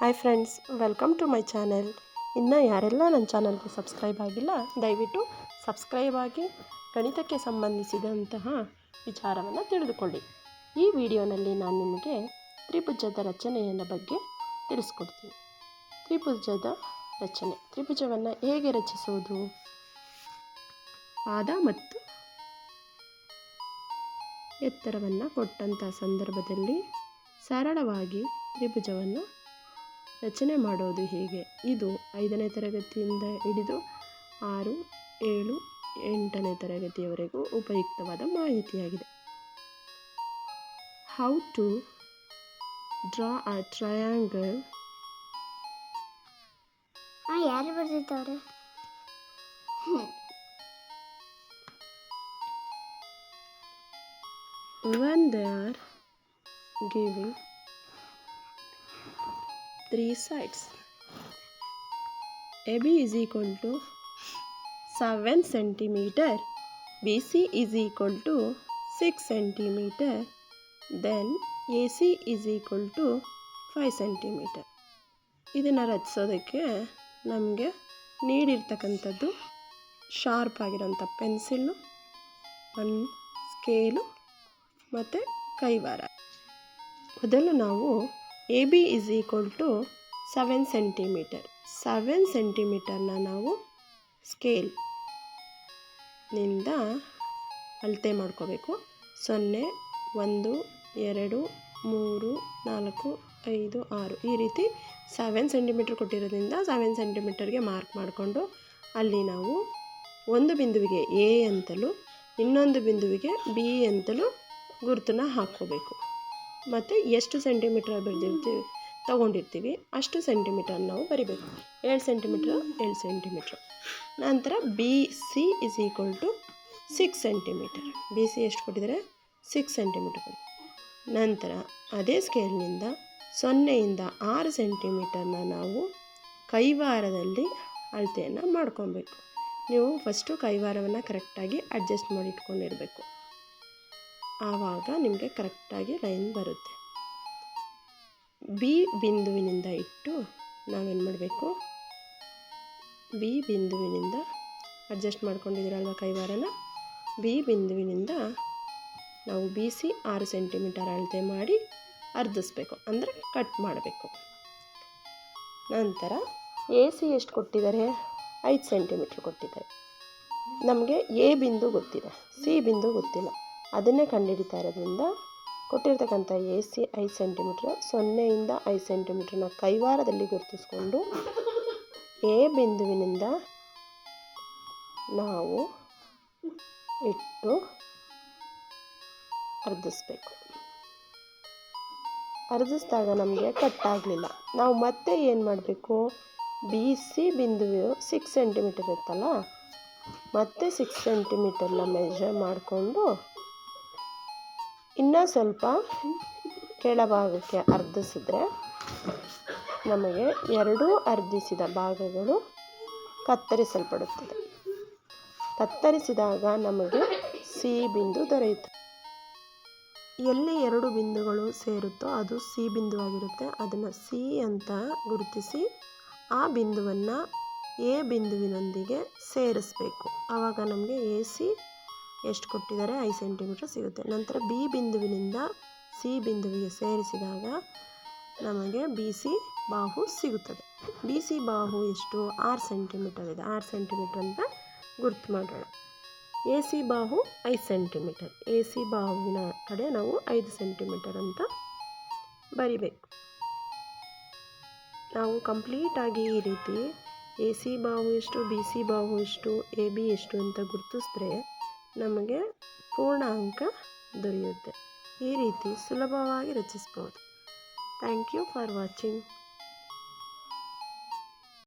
Hi friends welcome to my channel ಇನ್ನು ಯಾರೆಲ್ಲ ನನ್ನ ಚಾನಲ್ಗೆ ಸಬ್ಸ್ಕ್ರೈಬ್ ಆಗಿಲ್ಲ, ದಯವಿಟ್ಟು ಸಬ್ಸ್ಕ್ರೈಬ್ ಆಗಿ ಗಣಿತಕ್ಕೆ ಸಂಬಂಧಿಸಿದಂತಹ ವಿಚಾರವನ್ನು ತಿಳಿದುಕೊಳ್ಳಿ. ಈ ವಿಡಿಯೋನಲ್ಲಿ ನಾನು ನಿಮಗೆ ತ್ರಿಭುಜದ ರಚನೆಯ ಬಗ್ಗೆ ತಿಳಿಸ್ಕೊಡ್ತೀನಿ. ತ್ರಿಭುಜದ ರಚನೆ, ತ್ರಿಭುಜವನ್ನು ಹೇಗೆ ರಚಿಸುವುದು? ಪಾದ ಮತ್ತು ಎತ್ತರವನ್ನು ಕೊಟ್ಟಂಥ ಸಂದರ್ಭದಲ್ಲಿ ಸರಳವಾಗಿ ತ್ರಿಭುಜವನ್ನು ರಚನೆ ಮಾಡೋದು ಹೇಗೆ? ಇದು ಐದನೇ ತರಗತಿಯಿಂದ ಹಿಡಿದು ಆರು ಏಳು ಎಂಟನೇ ತರಗತಿಯವರೆಗೂ ಉಪಯುಕ್ತವಾದ ಮಾಹಿತಿಯಾಗಿದೆ. How to draw a triangle ಯಾರು ಬರ್ತಿತ್ತವ್ರೆ when they are giving three sides AB is equal to 7 centimeter BC is equal to 6 centimeter then AC is equal to 5 centimeter ಇದನ್ನು ರಚಿಸೋದಕ್ಕೆ ನಮಗೆ ನೀಡಿರ್ತಕ್ಕಂಥದ್ದು ಶಾರ್ಪ್ ಆಗಿರೋಂಥ ಪೆನ್ಸಿಲ್ಲು ಒಂದು ಸ್ಕೇಲು ಮತ್ತು ಕೈವಾರ ಮೊದಲು ನಾವು A B is equal to seven centimetre seven ಸೆಂಟಿಮೀಟರ್ನ ನಾವು ಸ್ಕೇಲ್ನಿಂದ ಅಳತೆ ಮಾಡ್ಕೋಬೇಕು. ಸೊನ್ನೆ, ಒಂದು, ಎರಡು, ಮೂರು, ನಾಲ್ಕು, ಐದು, ಆರು. ಈ ರೀತಿ ಸೆವೆನ್ ಸೆಂಟಿಮೀಟ್ರ್ ಕೊಟ್ಟಿರೋದ್ರಿಂದ ಸೆವೆನ್ ಸೆಂಟಿಮೀಟರ್ಗೆ ಮಾರ್ಕ್ ಮಾಡಿಕೊಂಡು ಅಲ್ಲಿ ನಾವು ಒಂದು ಬಿಂದುವಿಗೆ ಎ ಅಂತಲೂ ಇನ್ನೊಂದು ಬಿಂದುವಿಗೆ ಬಿ ಅಂತಲೂ ಗುರುತನ್ನ ಹಾಕ್ಕೋಬೇಕು. ಮತ್ತು ಎಷ್ಟು ಸೆಂಟಿಮೀಟ್ರ್ ಬೆಳೆದಿರ್ತೀವಿ? ತೊಗೊಂಡಿರ್ತೀವಿ. ಅಷ್ಟು ಸೆಂಟಿಮೀಟರ್ ನಾವು ಬರಿಬೇಕು. ಏಳು ಸೆಂಟಿಮೀಟ್ರ್ ಏಳು ಸೆಂಟಿಮೀಟ್ರ್ ನಂತರ B C is equal to six centimetre B C ಎಷ್ಟು ಕೊಟ್ಟಿದ್ದಾರೆ? ಸಿಕ್ಸ್ ಸೆಂಟಿಮೀಟರ್ ನಂತರ ಅದೇ ಸ್ಕೇಲ್ನಿಂದ ಸೊನ್ನೆಯಿಂದ ಆರು ಸೆಂಟಿಮೀಟರ್ನ ನಾವು ಕೈವಾರದಲ್ಲಿ ಅಳತೆಯನ್ನು ಮಾಡ್ಕೊಬೇಕು. ನೀವು ಫಸ್ಟು ಕೈವಾರವನ್ನು ಕರೆಕ್ಟಾಗಿ ಅಡ್ಜಸ್ಟ್ ಮಾಡಿ ಇಟ್ಕೊಂಡಿರಬೇಕು. ಆವಾಗ ನಿಮಗೆ ಕರೆಕ್ಟಾಗಿ ಲೈನ್ ಬರುತ್ತೆ. ಬಿ ಬಿಂದುವಿನಿಂದ ಇಟ್ಟು ನಾವೇನು ಮಾಡಬೇಕು? ಬಿ ಬಿಂದುವಿನಿಂದ ಅಡ್ಜಸ್ಟ್ ಮಾಡ್ಕೊಂಡಿದ್ದೀರಲ್ವ ಕೈವಾರನ? ಬಿ ಬಿಂದುವಿನಿಂದ ನಾವು ಬಿ ಸಿ ಆರು ಸೆಂಟಿಮೀಟರ್ ಅಳತೆ ಮಾಡಿ ಅರ್ಧಿಸ್ಬೇಕು, ಅಂದರೆ ಕಟ್ ಮಾಡಬೇಕು. ನಂತರ ಎ ಸಿ ಎಷ್ಟು ಕೊಟ್ಟಿದ್ದಾರೆ? ಐದು ಸೆಂಟಿಮೀಟ್ರ್ ಕೊಟ್ಟಿದ್ದಾರೆ. ನಮಗೆ ಎ ಬಿಂದು ಗೊತ್ತಿದೆ ಸಿ ಬಿಂದು ಗೊತ್ತಿಲ್ಲ. ಅದನ್ನೇ ಕಂಡುಹಿಡಿತಾ ಇರೋದ್ರಿಂದ ಕೊಟ್ಟಿರ್ತಕ್ಕಂಥ ಎ ಸಿ ಐದು ಸೆಂಟಿಮೀಟ್ರ್, ಸೊನ್ನೆಯಿಂದ ಐದು ಸೆಂಟಿಮೀಟ್ರನ್ನ ಕೈವಾರದಲ್ಲಿ ಗುರುತಿಸ್ಕೊಂಡು ಎ ಬಿಂದುವಿನಿಂದ ನಾವು ಇಟ್ಟು ಅರ್ಧಿಸ್ಬೇಕು. ಅರ್ಧಿಸಿದಾಗ ನಮಗೆ ಕಟ್ಟಾಗಲಿಲ್ಲ ನಾವು ಮತ್ತೆ ಏನು ಮಾಡಬೇಕು? ಬಿ, ಸಿ ಬಿಂದುವು ಸಿಕ್ಸ್ ಸೆಂಟಿಮೀಟರ್ ಇತ್ತಲ್ಲ, ಮತ್ತೆ ಸಿಕ್ಸ್ ಸೆಂಟಿಮೀಟರ್ನ ಮೆಜರ್ ಮಾಡಿಕೊಂಡು ಇನ್ನೂ ಸ್ವಲ್ಪ ಕೆಳಭಾಗಕ್ಕೆ ಅರ್ಧಿಸಿದ್ರೆ ನಮಗೆ ಎರಡೂ ಅರ್ಧಿಸಿದ ಭಾಗಗಳು ಕತ್ತರಿಸಲ್ಪಡುತ್ತದೆ. ಕತ್ತರಿಸಿದಾಗ ನಮಗೆ ಸಿ ಬಿಂದು ದೊರೆಯುತ್ತೆ ಎಲ್ಲಿ ಎರಡು ಬಿಂದುಗಳು ಸೇರುತ್ತೋ ಅದು ಸಿ ಬಿಂದುವಾಗಿರುತ್ತೆ. ಅದನ್ನು ಸಿ ಅಂತ ಗುರುತಿಸಿ ಆ ಬಿಂದುವನ್ನು ಎ ಬಿಂದುವಿನೊಂದಿಗೆ ಸೇರಿಸಬೇಕು. ಆವಾಗ ನಮಗೆ ಎ, ಸಿ ಎಷ್ಟು ಕೊಟ್ಟಿದ್ದಾರೆ? ಐದು ಸೆಂಟಿಮೀಟ್ರ್ ಸಿಗುತ್ತೆ. ನಂತರ ಬಿ ಬಿಂದುವಿನಿಂದ ಸಿ ಬಿಂದುವಿಗೆ ಸೇರಿಸಿದಾಗ ನಮಗೆ ಬಿ ಸಿ ಬಾಹು ಸಿಗುತ್ತದೆ. ಬಿ ಸಿ ಬಾಹು ಎಷ್ಟು? ಆರು ಸೆಂಟಿಮೀಟರ್ ಇದೆ. ಆರು ಸೆಂಟಿಮೀಟರ್ ಅಂತ ಗುರ್ತು ಮಾಡೋಣ. ಎ ಸಿ ಬಾಹು ಐದು ಸೆಂಟಿಮೀಟರ್. ಎ ಸಿ ಬಾಹುವಿನ ಕಡೆ ನಾವು ಐದು ಸೆಂಟಿಮೀಟರ್ ಅಂತ ಬರಿಬೇಕು. ನಾವು ಕಂಪ್ಲೀಟಾಗಿ ಈ ರೀತಿ ಎ ಸಿ ಬಾಹು ಎಷ್ಟು, ಬಿ ಸಿ ಬಾಹು ಎಷ್ಟು, ಎ ಬಿ ಎಷ್ಟು ಅಂತ ಗುರುತಿಸಿದ್ರೆ ನಮಗೆ ಪೂರ್ಣ ಅಂಕ ದೊರೆಯುತ್ತೆ. ಈ ರೀತಿ ಸುಲಭವಾಗಿ ರಚಿಸ್ಬೋದು. Thank you for watching